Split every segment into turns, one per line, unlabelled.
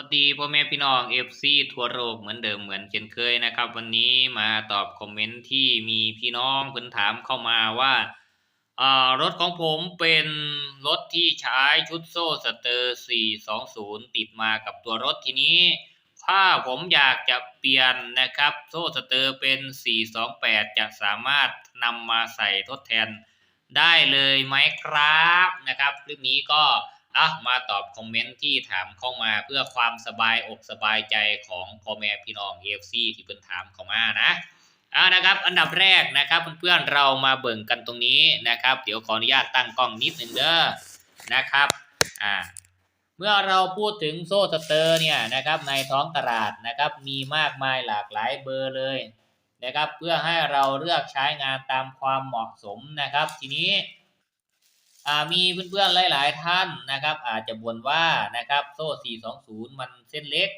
วัสดีพ่อแม่พี่น้อง FC ทั่วโลกเหมือนเดิมเหมือนเช่นเคยนะครับ วันนี้มาตอบคอมเมนต์ที่มีพี่น้องเพิ่นถามเข้ามาว่าอ่ารถของผมเป็นรถที่ใช้ชุดโซ่สเตอร์ 420 ติดมากับตัวรถทีนี้ ถ้าผมอยากจะเปลี่ยนนะครับ โซ่สเตอร์เป็น 428 จะสามารถนำมาใส่ทดแทนได้เลยไหมครับนะครับคลิปนี้ก็ อะมาตอบคอมเมนต์ที่ถามเข้ามาเพื่อความสบายอกสบายใจของพ่อแม่พี่น้อง AFC ที่เพิ่นถามเข้ามานะอ่านะครับ อันดับแรกนะครับเพื่อนๆเรามาเบิ่งกันตรงนี้นะครับ เดี๋ยวขออนุญาตตั้งกล้องนิดนึงเด้อนะครับอ่าเมื่อเราพูดถึงโซ่สเตอร์เนี่ยนะครับในท้องตลาดนะครับมีมากมายหลากหลายเบอร์เลยนะครับเพื่อให้เราเลือกใช้งานตามความเหมาะสมนะครับ ทีนี้ มีเพื่อนๆหลาย ๆ ท่านนะครับ อาจจะบ่นว่านะครับโซ่ 420 มันเส้นเล็ก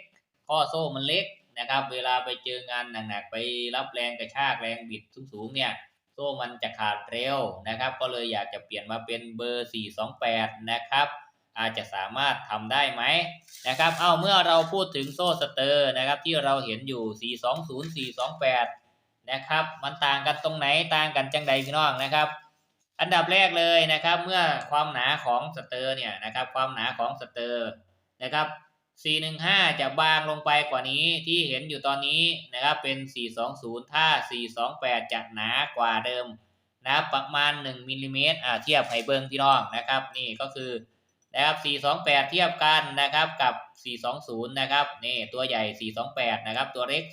ข้อโซ่มันเล็กนะครับ เวลาไปเจองานหนักๆไปรับแรงกระชากแรงบิดสูงๆเนี่ยโซ่มันจะขาดเร็วนะครับ ก็เลยอยากจะเปลี่ยนมาเป็นเบอร์ 428 นะครับ อาจจะสามารถทำได้ไหมนะครับ เอาเมื่อเราพูดถึงโซ่สเตอร์นะครับที่เราเห็นอยู่ 420 428 นะครับ มันต่างกันตรงไหนต่างกันจังใดพี่น้องนะครับ อันดับแรกเลยนะครับ เมื่อความหนาของสเตอร์เนี่ยนะครับ ความหนาของสเตอร์นะครับ 415 จะบางลงไปกว่านี้ที่เห็นอยู่ตอนนี้นะครับเป็น 420 ถ้า 428 จะหนากว่าเดิมนะครับประมาณ 1มิลลิเมตรอ่าเทียบให้เบิ่งพี่น้องนะครับ นี่ก็คือนะครับ 428 เทียบกันนะครับกับ 420 นะครับนี่ตัวใหญ่ 428 นะครับ ตัวเล็ก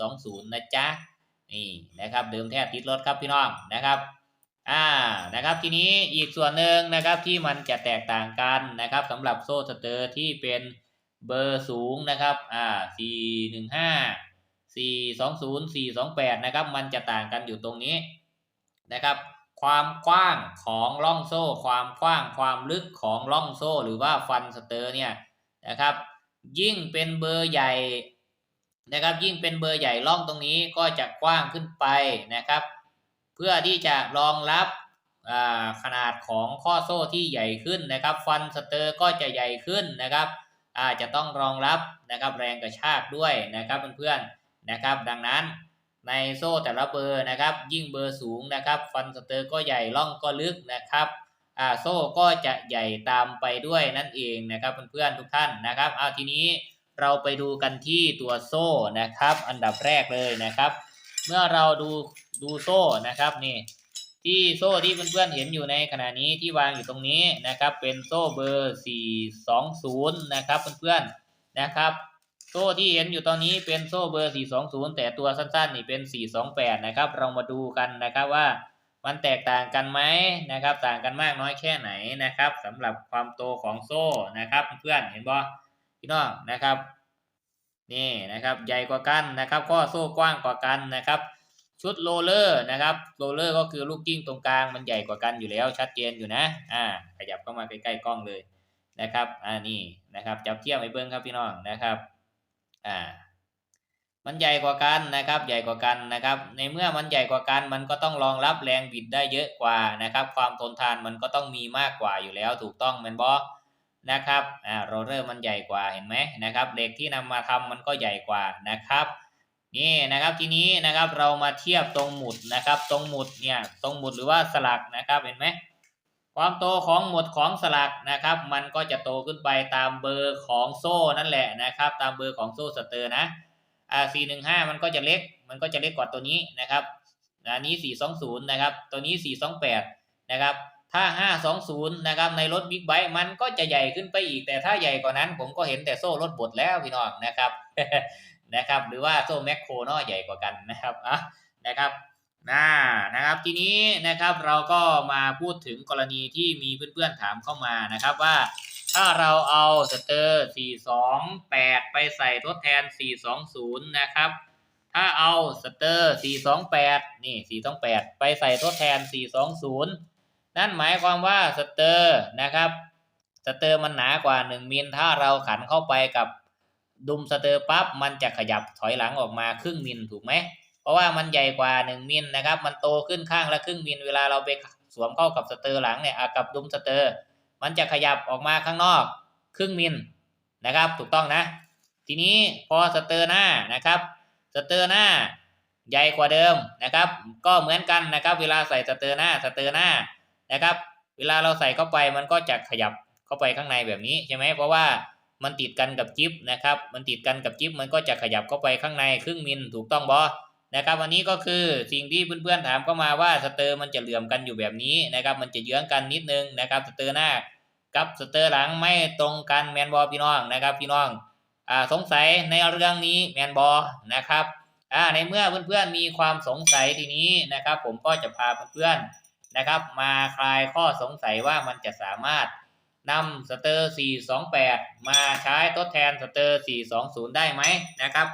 420 นะจ๊ะนี่นะครับเดิมแท้ติดรถครับพี่น้องนะครับ อ่านะครับทีนี้อีกส่วนหนึ่งนะครับที่มันจะแตกต่างกันนะครับสำหรับโซ่สเตอร์ที่เป็นเบอร์สูงนะครับอ่า415 420 428นะครับมันจะต่างกันอยู่ตรงนี้นะครับ ความกว้างของร่องโซ่ ความกว้างความลึกของร่องโซ่ หรือว่าฟันสเตอร์เนี่ยนะครับยิ่งเป็นเบอร์ใหญ่นะครับยิ่งเป็นเบอร์ใหญ่ร่องตรงนี้ก็จะกว้างขึ้นไปนะครับ พื่อที่จะรองรับขนาดของข้อโซ่ที่ใหญ่ขึ้นนะครับ ฟันสเตอร์ก็จะใหญ่ขึ้นนะครับอาจจะต้องรองรับนะครับแรงกระชากด้วยนะครับเพื่อนๆนะครับ ดังนั้นในโซ่แต่ละเบอร์นะครับ ยิ่งเบอร์สูงนะครับ ฟันสเตอร์ก็ใหญ่ล่องก็ลึกนะครับโซ่ก็จะใหญ่ตามไปด้วยนั่นเองนะครับเพื่อนๆทุกท่านนะครับเอาทีนี้เราไปดูกันที่ตัวโซ่นะครับ อันดับแรกเลยนะครับ เมื่อเราดู ดูโซ่นะครับนี่ที่โซ่ที่เพื่อนๆเห็นอยู่ในขณะนี้ที่วางอยู่ตรงนี้นะครับ เป็นโซ่เบอร์ 420 นะครับเพื่อนๆนะครับ โซ่ที่เห็นอยู่ตอนนี้เป็นโซ่เบอร์ 420 แต่ตัวสั้นๆนี่เป็น 428 นะครับ เรามาดูกันนะครับว่ามันแตกต่างกันไหมนะครับ ต่างกันมากน้อยแค่ไหนนะครับสำหรับความโตของโซ่นะครับเพื่อนๆเห็นบ่พี่น้องนะครับนี่นะครับใหญ่กว่ากันนะครับข้อโซ่กว้างกว่ากันนะครับ ชุดโรลเลอร์นะครับโรลเลอร์ก็คือลูกกิ้งตรงกลางมันใหญ่กว่ากันอยู่แล้วชัดเจนอยู่นะอ่าขยับเข้ามาใกล้ๆกล้องเลยนะครับอ่านี่นะครับจับเทียบให้เบิ่งครับพี่น้องนะครับอ่ามันใหญ่กว่ากันนะครับ ใหญ่กว่ากันนะครับ ในเมื่อมันใหญ่กว่ากันมันก็ต้องรองรับแรงบิดได้เยอะกว่านะครับ ความทนทานมันก็ต้องมีมากกว่าอยู่แล้วถูกต้องแมนบอนะครับอ่าโรเลอร์มันใหญ่กว่าเห็นไหมนะครับเหล็กที่นำมาทำมันก็ใหญ่กว่านะครับ นี่นะครับทีนี้นะครับเรามาเทียบตรงหมุดนะครับ ตรงหมุดเนี่ยตรงหมุดหรือว่าสลักนะครับเห็นไหมความโตของหมุดของสลักนะครับ มันก็จะโตขึ้นไปตามเบอร์ของโซ่นั่นแหละนะครับ ตามเบอร์ของโซ่สเตอร์นะอ่าสี่หนึ่งห้ามันก็จะเล็ก มันก็จะเล็กกว่าตัวนี้นะครับอันนี้สี่สองศูนย์นะครับ ตัวนี้สี่สองแปดนะครับถ้าห้าสองศูนย์นะครับ ในรถบิ๊กไบค์มันก็จะใหญ่ขึ้นไปอีก แต่ถ้าใหญ่กว่านั้น ผมก็เห็นแต่โซ่รถบดแล้วพี่น้องนะครับ นะครับ หรือว่าโซ่แมคโครเนาะใหญ่กว่ากันนะครับอะนะครับน่านะครับทีนี้นะครับเราก็มาพูดถึงกรณีที่มีเพื่อนๆถามเข้ามานะครับว่า ถ้าเราเอาสเตอร์ 428 ไปใส่ทดแทน 420 นะครับ ถ้าเอาสเตอร์ 428 นี่ 428 ไปใส่ทดแทน 420 นั่นหมายความว่าสเตอร์นะครับสเตอร์มันหนากว่า 1มิลถ้าเราขันเข้าไปกับ ดุมสเตอร์ปั๊บมันจะขยับถอยหลังออกมาครึ่งมิลถูกไหมเพราะว่ามันใหญ่กว่า 1 มิลนะครับ มันโตขึ้นข้างละครึ่งมิลเวลาเราไปสวมเข้ากับสเตอร์หลังเนี่ยกับดุมสเตอร์ มันจะขยับออกมาข้างนอก ครึ่งมิลนะครับ ถูกต้องนะ ทีนี้พอสเตอร์หน้านะครับสเตอร์หน้าใหญ่กว่าเดิมนะครับ ก็เหมือนกันนะครับ เวลาใส่สเตอร์หน้าสเตอร์หน้านะครับ เวลาเราใส่เข้าไปมันก็จะขยับเข้าไปข้างในแบบนี้ใช่ไหมเพราะว่า มันติดกันกับจิ๊บนะครับ มันติดกันกับจิ๊บมันก็จะขยับเข้าไปข้างในครึ่งมิลถูกต้องบอนะครับวันนี้ก็คือสิ่งที่เพื่อนๆถามเข้ามาว่าสเตอร์มันจะเหลื่อมกันอยู่แบบนี้นะครับ มันจะเยื้องกันนิดนึงนะครับสเตอร์หน้ากับสเตอร์หลังไม่ตรงกันแมนบอพี่น้องนะครับพี่น้องอ่าสงสัยในเรื่องนี้แมนบอนะครับอ่าในเมื่อเพื่อนๆมีความสงสัยทีนี้นะครับ ผมก็จะพาเพื่อนๆนะครับ มาคลายข้อสงสัยว่ามันจะสามารถ นำสเตอร์ 428 มาใช้ทดแทนสเตอร์ 420 ได้ไหมนะครับ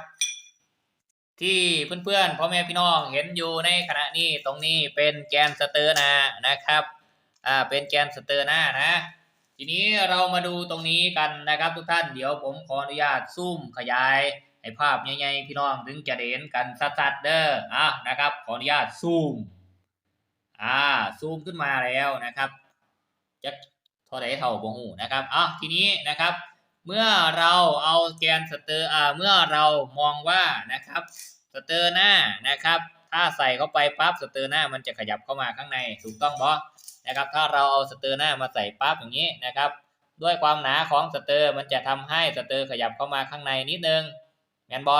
ที่เพื่อนๆพ่อแม่พี่น้องเห็นอยู่ในขณะนี้ตรงนี้เป็นแกนสเตอร์นานะครับอ่าเป็นแกนสเตอร์หน้านะ ทีนี้เรามาดูตรงนี้กันนะครับทุกท่านเดี๋ยวผมขออนุญาตซูมขยายให้ภาพใหญ่ๆพี่น้องถึงจะเห็นกันชัดๆเด้ออะนะครับขออนุญาตซูมอ่าซูมขึ้นมาแล้วนะครับจะ เท่าไหเท่าบ่หูนะครับอะทีนี้นะครับ เมื่อเราเอาแกนสเตอร์อ่าเมื่อเรามองว่านะครับสเตอร์หน้านะครับถ้าใส่เข้าไปปั๊บสเตอร์หน้ามันจะขยับเข้ามาข้างในถูกต้องบอนะครับถ้าเราเอาสเตอร์หน้ามาใส่ปั๊บอย่างนี้นะครับ ด้วยความหนาของสเตอร์มันจะทำให้สเตอร์ขยับเข้ามาข้างในนิดนึงแมนบอ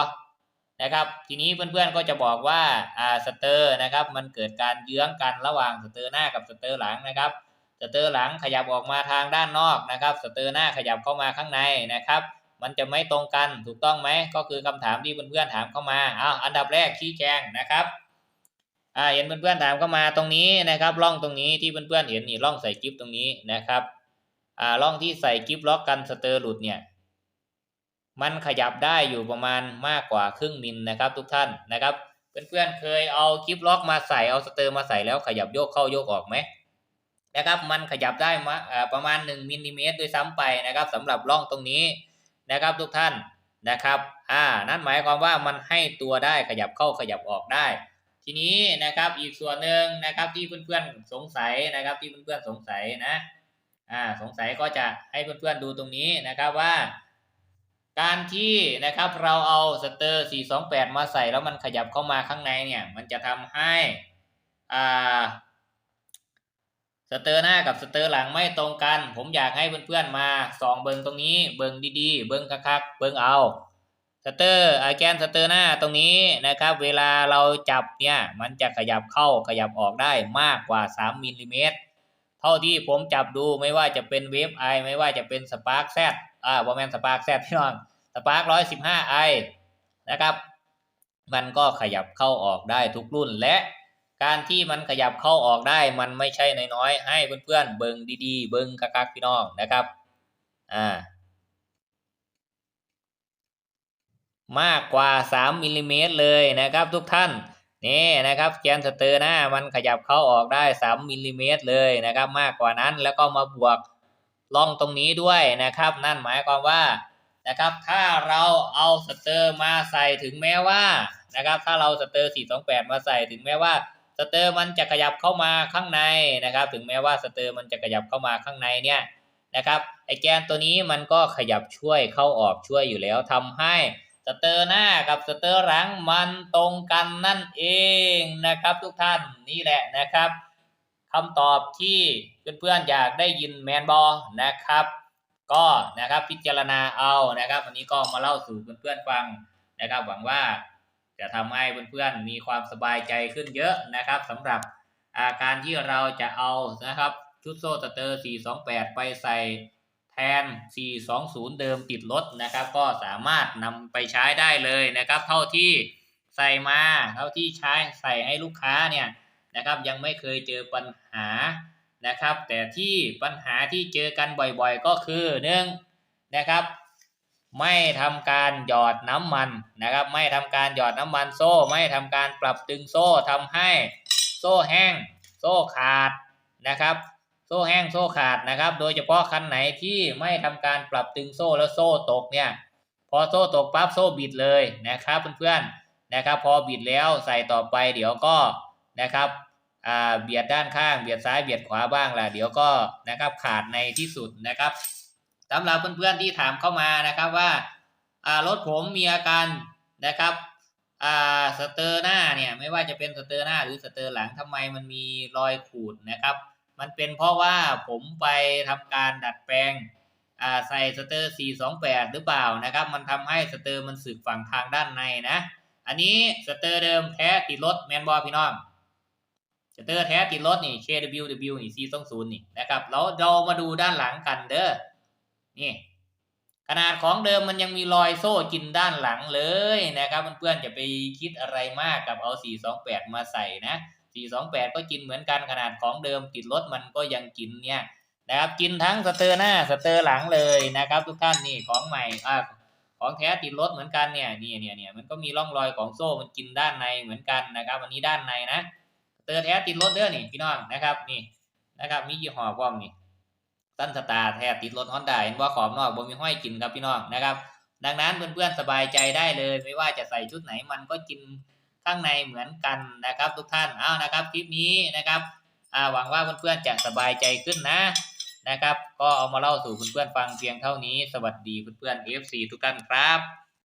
นะครับ ทีนี้เพื่อนๆก็จะบอกว่าอ่าสเตอร์นะครับ มันเกิดการเยื้องกันระหว่างสเตอร์หน้ากับสเตอร์หลังนะครับ สเตอร์หลังขยับออกมาทางด้านนอกนะครับ สเตอร์หน้าขยับเข้ามาข้างในนะครับ มันจะไม่ตรงกันถูกต้องไหมก็คือคำถามที่เพื่อนๆถามเข้ามาอ้าวอันดับแรกชี้แจงนะครับอ่าเห็นเพื่อนๆถามเข้ามาตรงนี้นะครับร่องตรงนี้ที่เพื่อนๆเห็นนี่ร่องใส่กิฟตรงนี้นะครับอ่าร่องที่ใส่กิฟล็อกกันสเตอร์หลุดเนี่ยมันขยับได้อยู่ประมาณมากกว่าครึ่งมิลนะครับทุกท่านนะครับ เพื่อนๆเคยเอากิฟล็อกมาใส่เอาสเตอร์มาใส่แล้วขยับโยกเข้าโยกออกไหม นะครับ มันขยับได้มาประมาณ 1มิลลิเมตรด้วยซ้ำไปนะครับสำหรับร่องตรงนี้นะครับทุกท่านนะครับอ่านั่นหมายความว่ามันให้ตัวได้ขยับเข้าขยับออกได้ ทีนี้นะครับอีกส่วนหนึ่งนะครับที่เพื่อนๆสงสัยนะครับที่เพื่อนๆสงสัยนะอ่าสงสัยก็จะให้เพื่อนๆดูตรงนี้นะครับว่า การที่นะครับเราเอาสเตอร์ 428 มาใส่แล้วมันขยับเข้ามาข้างในเนี่ยมันจะทำให้อ่า สเตอร์หน้ากับสเตอร์หลังไม่ตรงกัน ผมอยากให้เพื่อนๆมาส่องเบิงตรงนี้ เบิงดีๆ เบิงคักๆ เบิงเอา สเตอร์ไอแกนสเตอร์หน้าตรงนี้นะครับ เวลาเราจับเนี่ย มันจะขยับเข้าขยับออกได้มากกว่า 3มิลลิเมตร เท่าที่ผมจับดูไม่ว่าจะเป็นเวฟไอไม่ว่าจะเป็นสปาร์คแซดอ่าบอแมนสปาร์คแซดพี่น้องสปาร์คร้อยสิบห้าไอนะครับ มันก็ขยับเข้าออกได้ทุกรุ่นและ การที่มันขยับเข้าออกได้มันไม่ใช่น้อยๆให้เพื่อนๆเบิงดีๆ เบิงกักๆพี่น้องนะครับอ่ามากกว่า 3มิลลิเมตรเลยนะครับทุกท่านนี่นะครับแกนสเตอร์หน้ามันขยับเข้าออกได้ 3มิลลิเมตรเลยนะครับ มากกว่านั้นแล้วก็มาบวกล่องตรงนี้ด้วยนะครับ นั่นหมายความว่านะครับถ้าเราเอาสเตอร์มาใส่ถึงแม้ว่านะครับถ้าเราสเตอร์ 428 มาใส่ถึงแม้ว่า สเตอร์มันจะขยับเข้ามาข้างในนะครับ ถึงแม้ว่าสเตอร์มันจะขยับเข้ามาข้างในเนี่ยนะครับไอแกนตัวนี้มันก็ขยับช่วยเข้าออกช่วยอยู่แล้วทำให้สเตอร์หน้ากับสเตอร์หลังมันตรงกันนั่นเองนะครับ ทุกท่านนี่แหละนะครับคำตอบที่เพื่อนๆอยากได้ยินแมนบอลนะครับ ก็นะครับพิจารณาเอานะครับ วันนี้ก็มาเล่าสู่เพื่อนๆฟังนะครับ หวังว่า จะทำให้เพื่อนๆมีความสบายใจขึ้นเยอะนะครับสำหรับอาการที่เราจะเอานะครับชุดโซ่สเตอร์ 428 ไปใส่แทน 420 เดิมติดรถนะครับ ก็สามารถนำไปใช้ได้เลยนะครับ เท่าที่ใส่มาเท่าที่ใช้ใส่ให้ลูกค้าเนี่ยนะครับ ยังไม่เคยเจอปัญหานะครับ แต่ที่ปัญหาที่เจอกันบ่อยๆ ก็คือหนึ่งนะครับ ไม่ทำการหยอดน้ำมันนะครับ ไม่ทำการหยอดน้ำมันโซ่ ไม่ทำการปรับตึงโซ่ทำให้โซ่แห้ง โซ่ขาดนะครับ โซ่แห้งโซ่ขาดนะครับ โดยเฉพาะคันไหนที่ไม่ทำการปรับตึงโซ่แล้วโซ่ตกเนี่ย พอโซ่ตกปั๊บโซ่บิดเลยนะครับเพื่อนๆนะครับ พอบิดแล้วใส่ต่อไปเดี๋ยวก็นะครับอ่าเบียดด้านข้างเบียดซ้ายเบียดขวาบ้างล่ะเดี๋ยวก็นะครับขาดในที่สุดนะครับ สำหรับเพื่อนๆที่ถามเข้ามานะครับว่ารถผมมีอาการนะครับสเตอร์หน้าเนี่ยไม่ว่าจะเป็นสเตอร์หน้าหรือสเตอร์หลังทำไมมันมีรอยขูดนะครับ มันเป็นเพราะว่าผมไปทำการดัดแปลงใส่สเตอร์ 428 หรือเปล่านะครับ มันทำให้สเตอร์มันสึกฝั่งทางด้านในนะ อันนี้สเตอร์เดิมแท้ติดรถแมนบอพี่น้องสเตอร์แท้ติดรถนี่ KWW นี่420 นี่นะครับแล้วเรามาดูด้านหลังกันเด้อ นี่ขนาดของเดิมมันยังมีรอยโซ่กินด้านหลังเลยนะครับเพื่อนๆจะไปคิดอะไรมากกับเอา 428 มาใส่นะ 428 ก็กินเหมือนกันขนาดของเดิมติดรถมันก็ยังกินเนี่ยนะครับกินทั้งสเตอร์หน้าสเตอร์หลังเลยนะครับ ทุกท่านนี่ของใหม่อ่าของแท้ติดรถเหมือนกันเนี่ยนี่เนี่ยเนี่ยมันก็มีร่องรอยของโซ่มันกินด้านในเหมือนกันนะครับอันนี้ด้านในนะสเตอร์แท้ติดรถเด้อนี่พี่น้องนะครับนี่นะครับมียี่ห้อพร้อมนี่ สั้นสตาร์แทบติดรถฮอนด้าเห็นว่าขอบนอกบ่มีห้อยกินครับพี่น้องนะครับ ดังนั้นเพื่อนๆสบายใจได้เลย ไม่ว่าจะใส่ชุดไหนมันก็กินข้างในเหมือนกันนะครับ ทุกท่านเอานะครับคลิปนี้นะครับหวังว่าเพื่อนๆจะสบายใจขึ้นนะนะครับ ก็เอามาเล่าสู่เพื่อนๆฟังเพียงเท่านี้ สวัสดีเพื่อนๆ FC ทุกท่านครับ